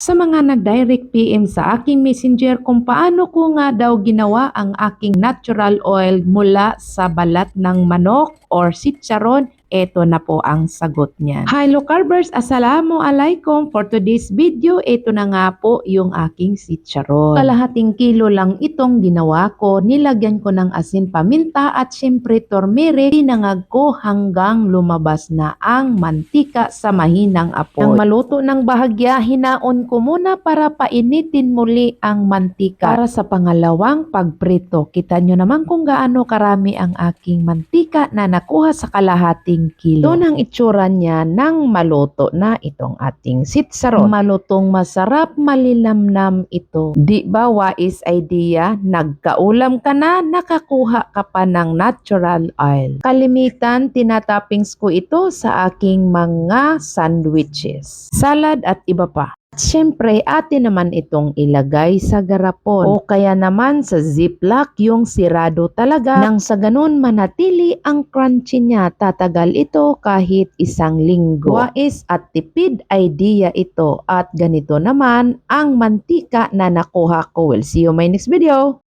sa mga nag-direct PM sa aking messenger kung paano ko nga daw ginawa ang aking natural oil mula sa balat ng manok or sitcharon, eto na po ang sagot niyan. Hello Carbers, Assalamu alaikum. For today's video, ito na nga po yung aking sitcharon. Kalahating kilo lang itong ginawa ko. Nilagyan ko ng asin paminta at syempre turmeric. Tinangag ko hanggang lumabas na ang mantika sa mahinang apoy. Nang maluto ng bahagya, hinaon ko muna para painitin muli ang mantika para sa pangalawang pagprito. Kita nyo naman kung gaano karami ang aking mantika na nakuha sa kalahating kilo. Ito ang itsura niya nang maluto na itong ating sitsaron. Malutong masarap, malilamnam ito. Di ba wais idea? Nagkaulam ka na, nakakuha ka pa ng natural oil. Kalimitan, tinatoppings ko ito sa aking mga sandwiches, salad at iba pa. Siyempre, atin naman itong ilagay sa garapon o kaya naman sa ziplock yung sirado talaga nang sa ganun manatili ang crunchy niya. Tatagal ito kahit isang linggo. Wais at tipid idea ito at ganito naman ang mantika na nakuha ko. We'll see you my next video.